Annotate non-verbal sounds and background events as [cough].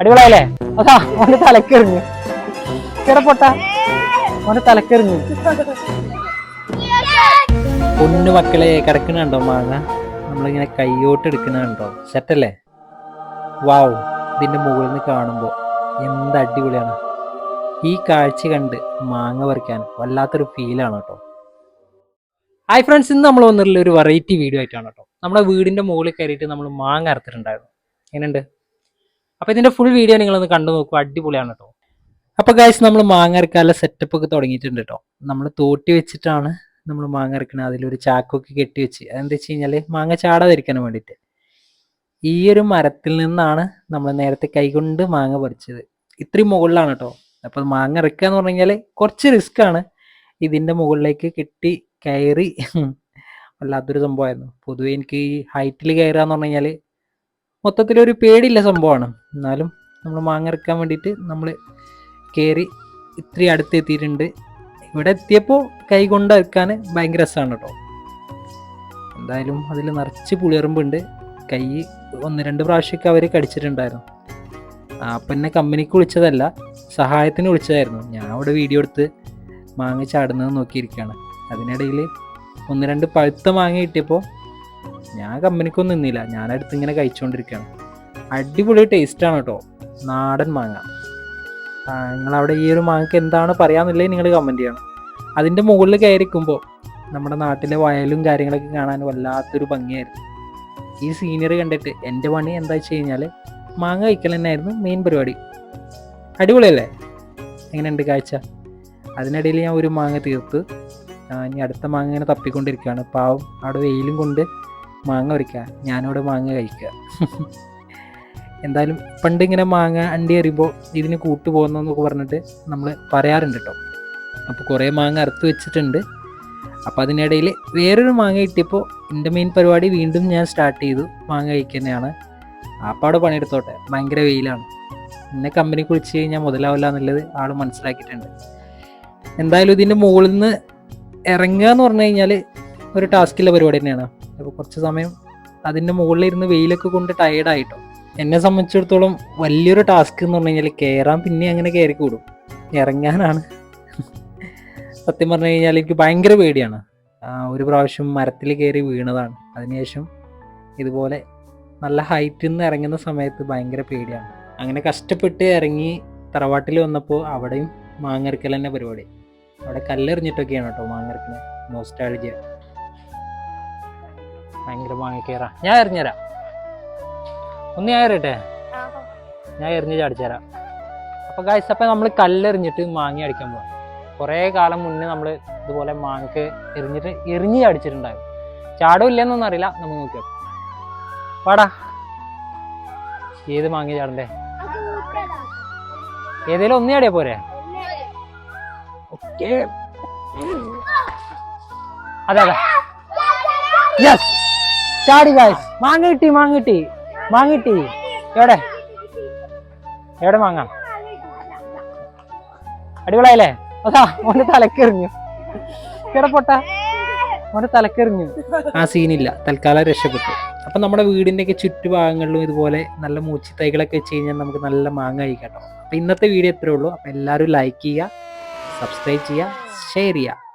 അടിപൊളിയല്ലേ അതാ ഓന്റെ തലക്കെറിഞ്ഞു. കിടപ്പൊട്ട ഓന്റെ തലക്കെറിഞ്ഞു. പൊന്നു മക്കളെ കിടക്കണുണ്ടോ മാങ്ങ? നമ്മളിങ്ങനെ കയ്യോട്ട് എടുക്കണുണ്ടോ? സെറ്റല്ലേ വാവ് ഇതിന്റെ മുകളിൽ നിന്ന് കാണുമ്പോൾ എന്ത് അടിപൊളിയാണ്. ഈ കാഴ്ച കണ്ട് മാങ്ങ പറിക്കാൻ വല്ലാത്തൊരു ഫീലാണ് കേട്ടോ. ഹായ് ഫ്രണ്ട്സ് ഇന്ന് നമ്മൾ വന്നിട്ടുള്ള ഒരു വെറൈറ്റി വീഡിയോ ആയിട്ടാണ് കേട്ടോ. നമ്മുടെ വീടിന്റെ മുകളിൽ കയറിയിട്ട് നമ്മൾ മാങ്ങ അറുത്തിട്ടുണ്ടായിരുന്നു എങ്ങനെയുണ്ട്? അപ്പോൾ ഇതിന്റെ ഫുൾ വീഡിയോ നിങ്ങളൊന്ന് കണ്ടു നോക്കൂ. അടിപൊളിയാണ് കേട്ടോ അപ്പോൾ ഗായ്സ് നമ്മൾ മാങ്ങ അരക്കാനുള്ള സെറ്റപ്പ് ഒക്കെ തുടങ്ങിയിട്ടുണ്ട് കേട്ടോ നമ്മൾ തോട്ടി വെച്ചിട്ടാണ് നമ്മൾ മാങ്ങ അരക്കണത്. അതിലൊരു ചാക്കൊക്കെ കെട്ടി വെച്ച്. അതെന്താ വെച്ച് കഴിഞ്ഞാൽ മാങ്ങ ചാടാതിരിക്കാൻ വേണ്ടിയിട്ട്. ഈ ഒരു മരത്തിൽ നിന്നാണ് നമ്മൾ നേരത്തെ കൈകൊണ്ട് മാങ്ങ പറിച്ചത്. ഇത്രയും മുകളിലാണ് കേട്ടോ അപ്പോൾ മാങ്ങ ഇറക്കുക എന്ന് പറഞ്ഞു കഴിഞ്ഞാൽ കുറച്ച് റിസ്ക് ആണ് ഇതിന്റെ മുകളിലേക്ക് കെട്ടി കയറി വല്ലാത്തൊരു സംഭവമായിരുന്നു പൊതുവെ എനിക്ക് ഈ ഹൈറ്റിൽ കയറുക എന്ന് പറഞ്ഞു കഴിഞ്ഞാൽ മൊത്തത്തിലൊരു പേടിയില്ല സംഭവമാണ് എന്നാലും നമ്മൾ മാങ്ങ ഇറക്കാൻ വേണ്ടിയിട്ട് നമ്മൾ കയറി ഇത്രയും അടുത്തെത്തിയിട്ടുണ്ട്. ഇവിടെ എത്തിയപ്പോൾ കൈ കൊണ്ട് ഭയങ്കര രസമാണ് കേട്ടോ എന്തായാലും അതിൽ നിറച്ച് പുളിയറുമ്പുണ്ട്. കൈ ഒന്ന് രണ്ട് പ്രാവശ്യമൊക്കെ അവർ കടിച്ചിട്ടുണ്ടായിരുന്നു. അപ്പം എന്നെ കമ്പനിക്ക് വിളിച്ചതല്ല സഹായത്തിന് വിളിച്ചതായിരുന്നു. ഞാൻ അവിടെ വീഡിയോ എടുത്ത് മാങ്ങ ചാടുന്നത് നോക്കിയിരിക്കുകയാണ്. അതിനിടയിൽ ഒന്ന് രണ്ട് പഴുത്ത മാങ്ങ കിട്ടിയപ്പോൾ ഞാൻ കമ്പനിക്കൊന്നും നിന്നില്ല. ഞാൻ അടുത്ത് ഇങ്ങനെ കഴിച്ചുകൊണ്ടിരിക്കുകയാണ് അടിപൊളി ടേസ്റ്റാണ് കേട്ടോ നാടൻ മാങ്ങ. നിങ്ങളവിടെ ഈ ഒരു മാങ്ങക്ക് എന്താണ് പറയാന്നുള്ളത് നിങ്ങൾ കമന്റ് ചെയ്യണം. അതിന്റെ മുകളിൽ കയറിക്കുമ്പോൾ നമ്മുടെ നാട്ടിലെ വയലും കാര്യങ്ങളൊക്കെ കാണാൻ വല്ലാത്തൊരു ഭംഗിയായിരുന്നു. ഈ സീനിയർ കണ്ടിട്ട് എന്റെ പണി എന്താ വെച്ച് കഴിഞ്ഞാൽ മാങ്ങ കഴിക്കൽ തന്നെയായിരുന്നു മെയിൻ പരിപാടി. അടിപൊളിയല്ലേ? എങ്ങനെയുണ്ട് കാഴ്ച? അതിനിടയിൽ ഞാൻ ഒരു മാങ്ങ തീർത്ത് ഇനി അടുത്ത മാങ്ങ ഇങ്ങനെ തപ്പിക്കൊണ്ടിരിക്കുകയാണ്. പാവം അവിടെ വെയിലും കൊണ്ട് മാങ്ങ ഒരുക്കുക ഞാനവിടെ മാങ്ങ കഴിക്കുക. [laughs] എന്തായാലും പണ്ട് ഇങ്ങനെ മാങ്ങ അണ്ടി എറിയുമ്പോൾ ഇതിന് കൂട്ടു പോകുന്നതെന്നൊക്കെ പറഞ്ഞിട്ട് നമ്മൾ പറയാറുണ്ട് കേട്ടോ. അപ്പോൾ കുറേ മാങ്ങ അറുത്ത് വെച്ചിട്ടുണ്ട്. അപ്പോൾ അതിനിടയിൽ വേറൊരു മാങ്ങ കിട്ടിയപ്പോൾ എന്റെ മെയിൻ പരിപാടി വീണ്ടും ഞാൻ സ്റ്റാർട്ട് ചെയ്തു. മാങ്ങ കഴിക്കുന്നതാണ് അപ്പോൾ അവിടെ പണിയെടുത്തോട്ടെ. ഭയങ്കര വെയിലാണ്. എന്നെ കമ്പനി കുളിച്ച് കഴിഞ്ഞാൽ മുതലാവില്ല എന്നുള്ളത് ആൾ മനസ്സിലാക്കിയിട്ടുണ്ട്. എന്തായാലും ഇതിന്റെ മുകളിൽ നിന്ന് ഇറങ്ങുക എന്ന് പറഞ്ഞു കഴിഞ്ഞാൽ ഒരു ടാസ്കിലെ പരിപാടി തന്നെയാണ്. അപ്പോൾ കുറച്ച് സമയം അതിന്റെ മുകളിലിരുന്ന് വെയിലൊക്കെ കൊണ്ട് ടയേർഡായിട്ടോ എന്നെ സംബന്ധിച്ചിടത്തോളം വലിയൊരു ടാസ്ക് എന്ന് പറഞ്ഞു കഴിഞ്ഞാൽ കയറാൻ പിന്നെ അങ്ങനെ കയറി കൂടും. ഇറങ്ങാനാണ്. സത്യം പറഞ്ഞു കഴിഞ്ഞാൽ എനിക്ക് ഭയങ്കര പേടിയാണ്. ഒരു പ്രാവശ്യം മരത്തിൽ കയറി വീണതാണ്. അതിനുശേഷം ഇതുപോലെ നല്ല ഹൈറ്റിൽ നിന്ന് ഇറങ്ങുന്ന സമയത്ത് ഭയങ്കര പേടിയാണ്. അങ്ങനെ കഷ്ടപ്പെട്ട് ഇറങ്ങി തറവാട്ടിൽ വന്നപ്പോൾ അവിടെയും മാങ്ങറിക്കൽ തന്നെ പരിപാടി. അവിടെ കല്ലെറിഞ്ഞിട്ടൊക്കെയാണ് കേട്ടോ മാങ്ങറിക്കുന്നത് നോസ്റ്റാൾജിയ ഭയങ്കര മാങ്ങ കയറാ ഞാൻ എറിഞ്ഞുതരാം ഒന്ന് ഞാൻ എറിയട്ടെ? ഞാൻ എറിഞ്ഞ് ചാടിച്ചുതരാം അപ്പോൾ ഗായ്സ് അപ്പം നമ്മൾ കല്ലെറിഞ്ഞിട്ട് മാങ്ങ അടിക്കാൻ പോകാം കുറേ കാലം മുന്നേ നമ്മൾ ഇതുപോലെ മാങ്ങക്ക് എറിഞ്ഞിട്ട് എറിഞ്ഞ് ചാടിച്ചിട്ടുണ്ടായിരുന്നു. ചാടും ഇല്ലെന്നൊന്നും അറിയില്ല. നമുക്ക് നോക്കിയാൽ നോക്കാം പാടാ ഏത് മാങ്ങ ചാടണ്ടേ? ഏതേലും ഒന്നേ ചാടിയാ പോരെ. ഓക്കേ അതെ അതെ. യെസ് ചാടി ഗായ്സ് മാങ്ങ കിട്ടി മാങ്ങ കിട്ടി മാങ്ങ കിട്ടി എവിടെ? എവിടെ മാങ്ങ? അടിപൊളിയായില്ലേ? അതാ മോന്റെ തലക്കെറിഞ്ഞു. കിടപ്പൊട്ട മോന്റെ തലക്കെറിഞ്ഞു. ആ സീനില്ല. തൽക്കാലം രക്ഷപ്പെട്ടു. അപ്പൊ നമ്മുടെ വീടിന്റെ ഒക്കെ ചുറ്റുഭാഗങ്ങളിലും ഇതുപോലെ നല്ല മൂച്ചി തൈകളൊക്കെ വെച്ച് കഴിഞ്ഞാൽ നമുക്ക് നല്ല മാങ്ങ കഴിക്കാം കേട്ടോ. അപ്പൊ ഇന്നത്തെ വീഡിയോ ഇത്രേ ഉള്ളൂ. അപ്പൊ എല്ലാവരും ലൈക്ക് ചെയ്യുക. സബ്സ്ക്രൈബ് ചെയ്യുക ഷെയർ ചെയ്യുക.